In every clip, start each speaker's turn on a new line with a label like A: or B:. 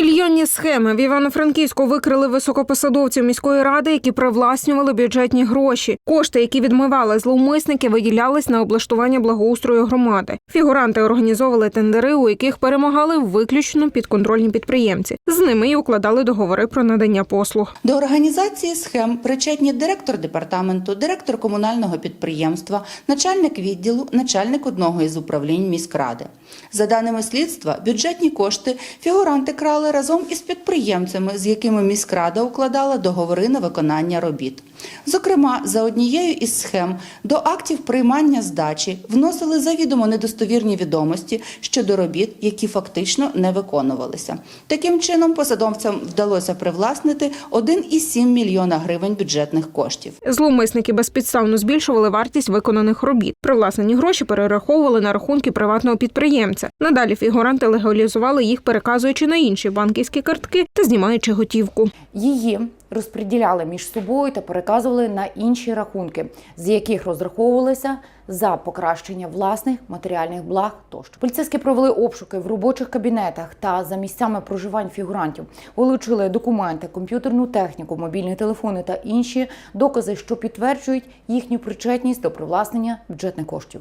A: Мільйонні схеми в Івано-Франківську викрили високопосадовців міської ради, які привласнювали бюджетні гроші. Кошти, які відмивали зловмисники, виділялись на облаштування благоустрою громади. Фігуранти організовували тендери, у яких перемагали виключно підконтрольні підприємці. З ними й укладали договори про надання послуг.
B: До організації схем причетні директор департаменту, директор комунального підприємства, начальник відділу, начальник одного із управлінь міськради. За даними слідства, бюджетні кошти фігуранти крали разом із підприємцями, з якими міськрада укладала договори на виконання робіт. Зокрема, за однією із схем до актів приймання здачі вносили завідомо недостовірні відомості щодо робіт, які фактично не виконувалися. Таким чином, посадовцям вдалося привласнити 1,7 мільйона гривень бюджетних коштів.
A: Зловмисники безпідставно збільшували вартість виконаних робіт. Привласнені гроші перераховували на рахунки приватного підприємця. Надалі фігуранти легалізували їх, переказуючи на інші банківські картки та знімаючи готівку.
C: Її розподіляли між собою та переказували на інші рахунки, з яких розраховувалися за покращення власних матеріальних благ тощо. Поліцейські провели обшуки в робочих кабінетах та за місцями проживань фігурантів, вилучили документи, комп'ютерну техніку, мобільні телефони та інші докази, що підтверджують їхню причетність до привласнення бюджетних коштів.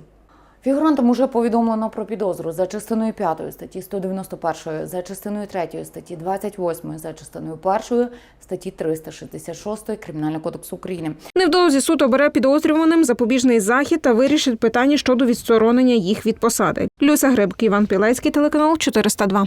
C: Фігурантам уже повідомлено про підозру за частиною 5 статті 191, за частиною 3 статті 28, за частиною 1 статті 366 Кримінального кодексу України.
A: Невдовзі суд обере підозрюваним запобіжний захід та вирішить питання щодо відсторонення їх від посади. Люся Грибк, Іван Пілецький, телеканал 402.